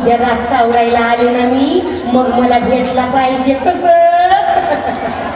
उद्या रात सावरायला आले ना मी मग मला भेटला पाहिजे कस